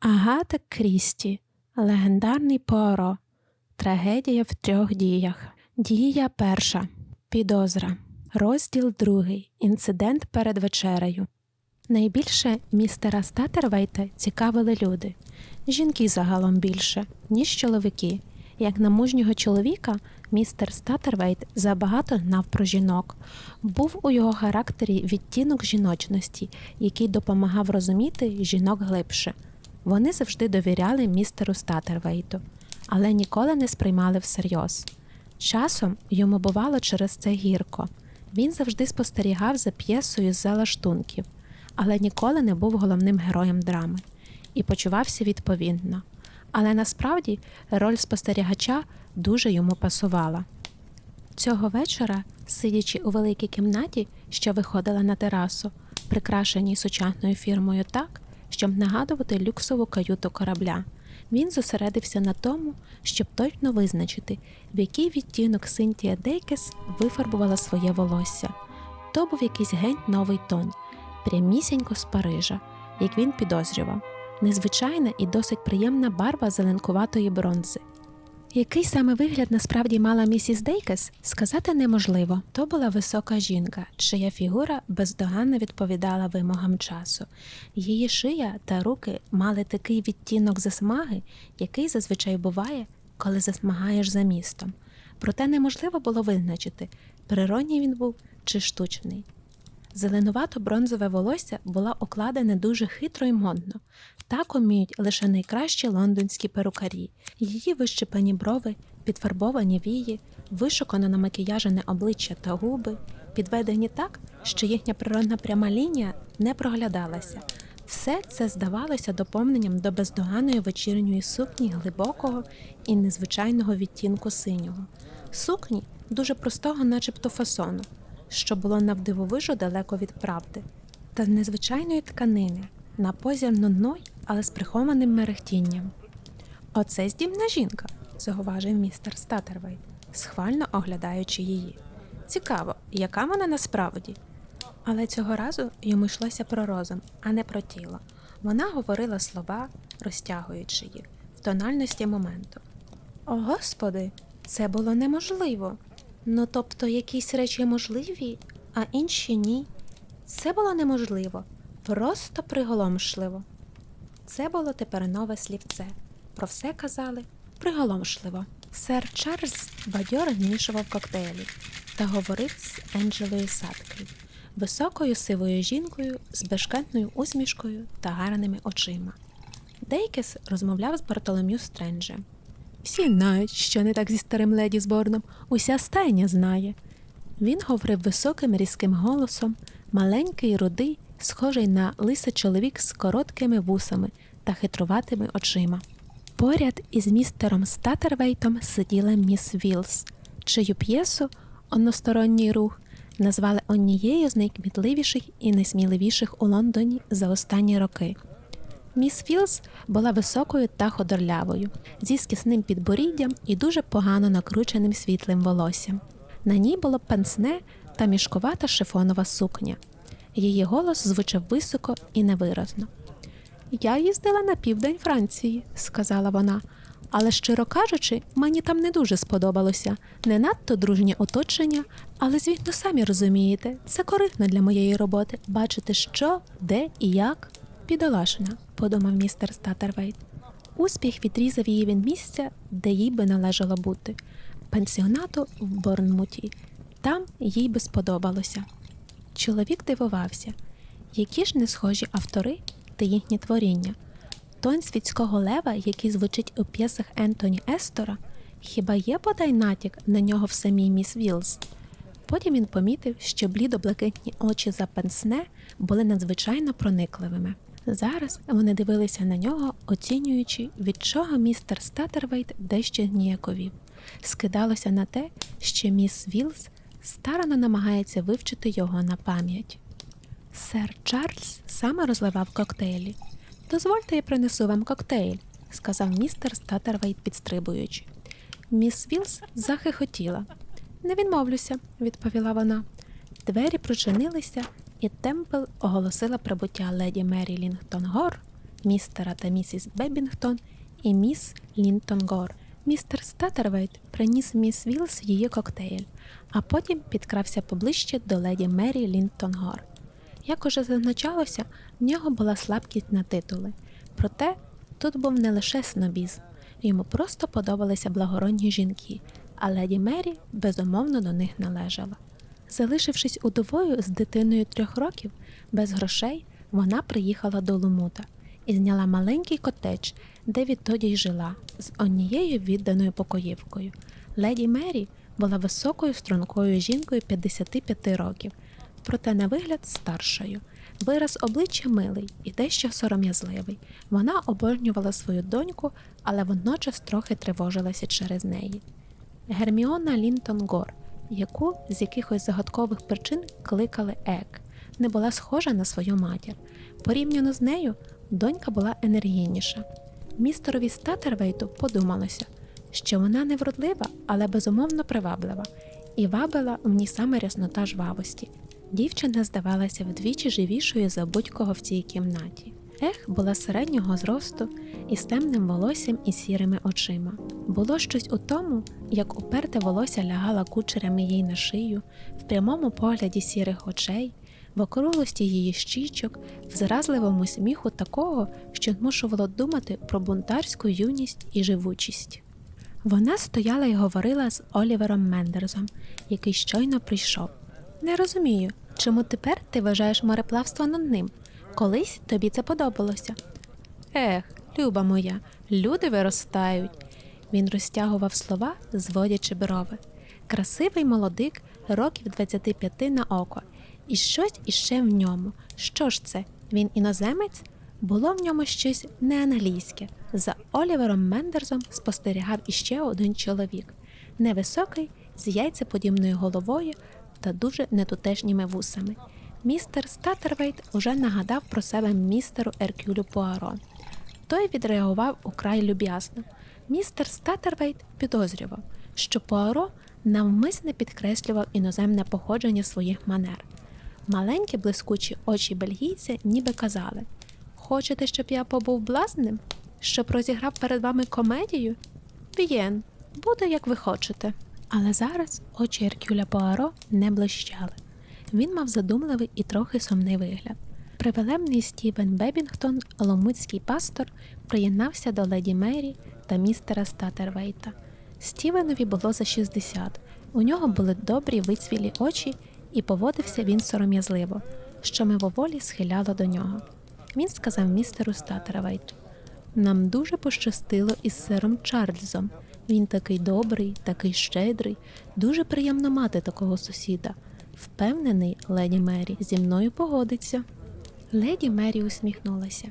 Агата Крісті, легендарний Пуаро. Трагедія в трьох діях. Дія перша. Підозра. Розділ другий. Інцидент перед вечерею. Найбільше містера Статервейта цікавили люди. Жінки загалом більше, ніж чоловіки. Як на мужнього чоловіка, містер Статервейт забагато знав про жінок. Був у його характері відтінок жіночності, який допомагав розуміти жінок глибше. Вони завжди довіряли містеру Статервейту, але ніколи не сприймали всерйоз. Часом йому бувало через це гірко. Він завжди спостерігав за п'єсою з залаштунків, але ніколи не був головним героєм драми і почувався відповідно. Але насправді роль спостерігача дуже йому пасувала. Цього вечора, сидячи у великій кімнаті, що виходила на терасу, прикрашеній сучасною фірмою так, щоб нагадувати люксову каюту корабля, він зосередився на тому, щоб точно визначити, в який відтінок Синтія Дейкес вифарбувала своє волосся. То був якийсь геть новий тон, прямісінько з Парижа, як він підозрював, незвичайна і досить приємна барва зеленкуватої бронзи. Який саме вигляд насправді мала місіс Дейкес, сказати неможливо. То була висока жінка, чия фігура бездоганно відповідала вимогам часу. Її шия та руки мали такий відтінок засмаги, який зазвичай буває, коли засмагаєш за містом. Проте неможливо було визначити, природній він був чи штучний. Зеленувато бронзове волосся було окладене дуже хитро і модно. Так уміють лише найкращі лондонські перукарі. Її вищепані брови, підфарбовані вії, вишукано на макіяжене обличчя та губи, підведені так, що їхня природна пряма лінія не проглядалася. Все це здавалося доповненням до бездоганної вечірньої сукні глибокого і незвичайного відтінку синього. Сукні дуже простого, начебто фасону, що було навдивовижу далеко від правди, та незвичайної тканини, на позір нудной, але з прихованим мерехтінням. Оце здібна жінка, зауважив містер Статервейт, схвально оглядаючи її. Цікаво, яка вона насправді. Але цього разу йому йшлося про розум, а не про тіло. Вона говорила слова, розтягуючи їх в тональності моменту. О, господи, це було неможливо. Ну, тобто, якісь речі можливі, а інші ні. Це було неможливо, просто приголомшливо. Це було тепер нове слівце. Про все казали приголомшливо. Сер Чарльз бадьоро змішував коктейлі та говорив з Енджелою Садклі, високою сивою жінкою з бешкетною усмішкою та гарними очима. Дейкес розмовляв з Бартолом'ю Стренджем. Всі знають, що не так зі старим леді Зборном, уся стайня знає. Він говорив високим різким голосом, маленький, рудий, схожий на лиса чоловік з короткими вусами та хитруватими очима. Поряд із містером Статервейтом сиділа міс Вілс, чию п'єсу односторонній рух назвали однією з найкмітливіших і найсміливіших у Лондоні за останні роки. Міс Філс була високою та ходорлявою, зі скісним підборіддям і дуже погано накрученим світлим волоссям. На ній було пенсне та мішкувата шифонова сукня. Її голос звучав високо і невиразно. Я їздила на південь Франції, сказала вона, але, щиро кажучи, мені там не дуже сподобалося. Не надто дружнє оточення, але, звісно, самі розумієте, це корисно для моєї роботи бачити, що, де і як. Підолашена, подумав містер Статервейт. Успіх відрізав її від місця, де їй би належало бути пансіонату в Борнмуті. Там їй би сподобалося. Чоловік дивувався, які ж не схожі автори та їхні творіння. Тон світського лева, який звучить у п'єсах Ентоні Естора, хіба є бодай натяк на нього в самій міс Вілз? Потім він помітив, що блідо-блакитні очі за пенсне були надзвичайно проникливими. Зараз вони дивилися на нього, оцінюючи, від чого містер Статервейт дещо ніяковів. Скидалося на те, що міс Вілз старано намагається вивчити його на пам'ять. Сер Чарльз саме розливав коктейлі. Дозвольте, я принесу вам коктейль, сказав містер Статервейт, підстрибуючи. Міс Вілс захихотіла. Не відмовлюся, відповіла вона. Двері прочинилися, і Темпл оголосила прибуття леді Мері Лінгтон Гор містера та місіс Бебінгтон і міс Лінтон Гор. Містер Статервейт приніс міс Вілс її коктейль, а потім підкрався поближче до леді Мері Лінтон Гор. Як уже зазначалося, в нього була слабкість на титули. Проте тут був не лише снобізм, йому просто подобалися благородні жінки, а леді Мері безумовно до них належала. Залишившись удовою з дитиною трьох років, без грошей, вона приїхала до Лумута і зняла маленький котедж, де відтоді й жила, з однією відданою покоївкою. Леді Мері була високою стрункою жінкою 55 років, проте на вигляд старшою. Вираз обличчя милий і дещо сором'язливий. Вона обожнювала свою доньку, але водночас трохи тривожилася через неї. Герміона Лінтон Гор, яку з якихось загадкових причин кликали Ек, не була схожа на свою матір. Порівняно з нею, донька була енергійніша. Містерові Статервейту подумалося, що вона не вродлива, але безумовно приваблива, і вабила в ній саме ряснота жвавості. Дівчина здавалася вдвічі живішою за будь-кого в цій кімнаті. Ех була середнього зросту із темним волоссям і сірими очима. Було щось у тому, як уперте волосся лягала кучерями їй на шию, в прямому погляді сірих очей, в округлості її щічок, в зразливому сміху такого, що змушувало думати про бунтарську юність і живучість. Вона стояла і говорила з Олівером Мендерзом, який щойно прийшов. Не розумію, чому тепер ти вважаєш мореплавство над ним? Колись тобі це подобалося. Ех, люба моя, люди виростають. Він розтягував слова, зводячи брови. Красивий молодик, років 25 на око, і щось іще в ньому. Що ж це? Він іноземець? Було в ньому щось неанглійське. За Олівером Мендерсом спостерігав іще один чоловік, невисокий, з яйцеподібною головою та дуже нетутешніми вусами. Містер Статервейт уже нагадав про себе містеру Еркюлю Пуаро. Той відреагував украй люб'язно. Містер Статервейт підозрював, що Пуаро навмисне підкреслював іноземне походження своїх манер. Маленькі блискучі очі бельгійця ніби казали: Хочете, щоб я побув блазним? Щоб розіграв перед вами комедію? Б'єн, буде як ви хочете. Але зараз очі Еркюля Пуаро не блищали. Він мав задумливий і трохи сумний вигляд. Привелебний Стівен Бебінгтон, ломуцький пастор, приєднався до леді Мері та містера Статервейта. Стівенові було за 60. У нього були добрі вицвілі очі, і поводився він сором'язливо, що мимоволі схиляло до нього. Він сказав містеру Статервейту: Нам дуже пощастило із сиром Чарльзом. Він такий добрий, такий щедрий, дуже приємно мати такого сусіда. Впевнений, леді Мері зі мною погодиться. Леді Мері усміхнулася.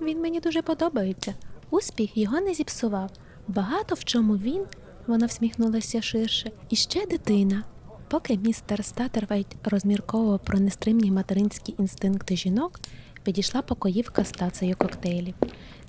Він мені дуже подобається. Успіх його не зіпсував. Багато в чому він, вона всміхнулася ширше, і ще дитина. Поки містер Статервейт розмірковував про нестримні материнські інстинкти жінок, підійшла покоївка з тацею коктейлів.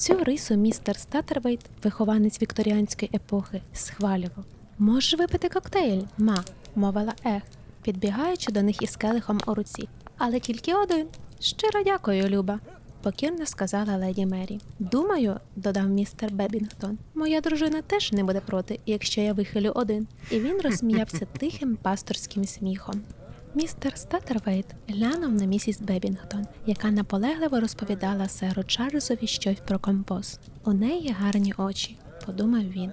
Цю рису містер Статервейт, вихованець вікторіанської епохи, схвалював. Можеш випити коктейль, ма, мовила Ех, підбігаючи до них із келихом у руці. Але тільки один. Щиро дякую, Люба, покірно сказала леді Мері. Думаю, додав містер Бебінгтон, моя дружина теж не буде проти, якщо я вихилю один. І він розсміявся тихим пасторським сміхом. Містер Статервейт глянув на місіс Бебінгтон, яка наполегливо розповідала серу Чарльзові щось про компост. У неї гарні очі, подумав він.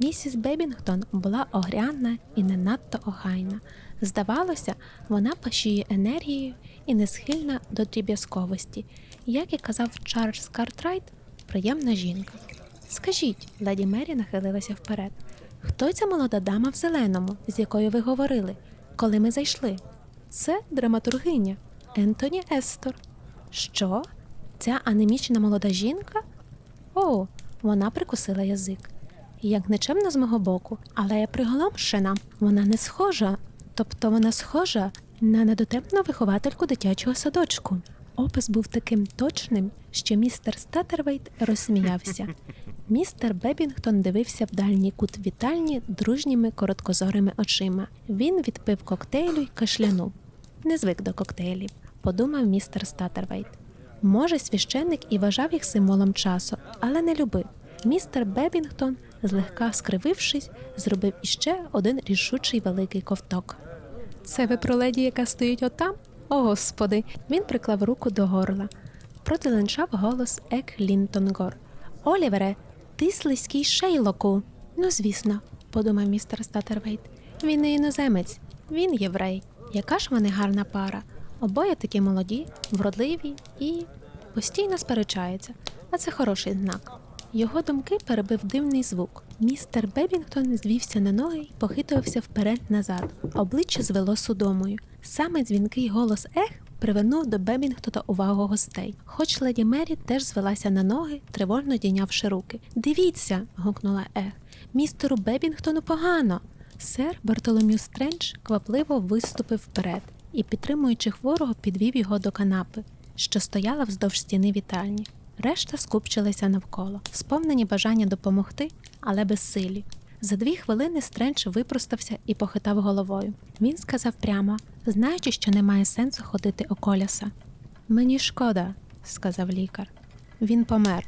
Місіс Бебінгтон була огрянна і не надто охайна. Здавалося, вона пашіє енергією і не схильна до дріб'язковості. Як і казав Чарльз Картрайт, приємна жінка. Скажіть, леді Мері нахилилася вперед. Хто ця молода дама в зеленому, з якою ви говорили, коли ми зайшли? Це драматургиня Ентоні Естор. Що? Ця анемічна молода жінка? О, вона прикусила язик. Як нечемно з мого боку, але я приголомшена. Вона не схожа, тобто вона схожа на недотепну виховательку дитячого садочку. Опис був таким точним, що містер Статервейт розсміявся. Містер Бебінгтон дивився в дальній кут вітальні дружніми короткозорими очима. Він відпив коктейлю й кашлянув. Не звик до коктейлів, подумав містер Статервейт. Може, священник і вважав їх символом часу, але не любив. Містер Бебінгтон, злегка скривившись, зробив іще один рішучий великий ковток. Це ви про леді, яка стоїть отам? О, господи! Він приклав руку до горла. Протиленчав голос Ек Лінтонгор. Олівере, ти слизький Шейлоку. Ну, звісно, подумав містер Статервейт. Він не іноземець, він єврей. Яка ж вони гарна пара. Обоє такі молоді, вродливі і постійно сперечаються, а це хороший знак. Його думки перебив дивний звук. Містер Бебінгтон звівся на ноги і похитувався вперед-назад. Обличчя звело судомою. Саме дзвінкий голос ех привернув до Бебінгтона увагу гостей. Хоч леді Мері теж звелася на ноги, тривожно дійнявши руки. Дивіться. гукнула ех. Містеру Бебінгтону погано. Сер Бартоломю Стрендж квапливо виступив вперед і, підтримуючи хворого, підвів його до канапи, що стояла вздовж стіни вітальні. Решта скупчилися навколо, сповнені бажання допомогти, але безсилі. За дві хвилини Стрендж випростався і похитав головою. Він сказав прямо, знаючи, що немає сенсу ходити околяса. Мені шкода, сказав лікар. Він помер.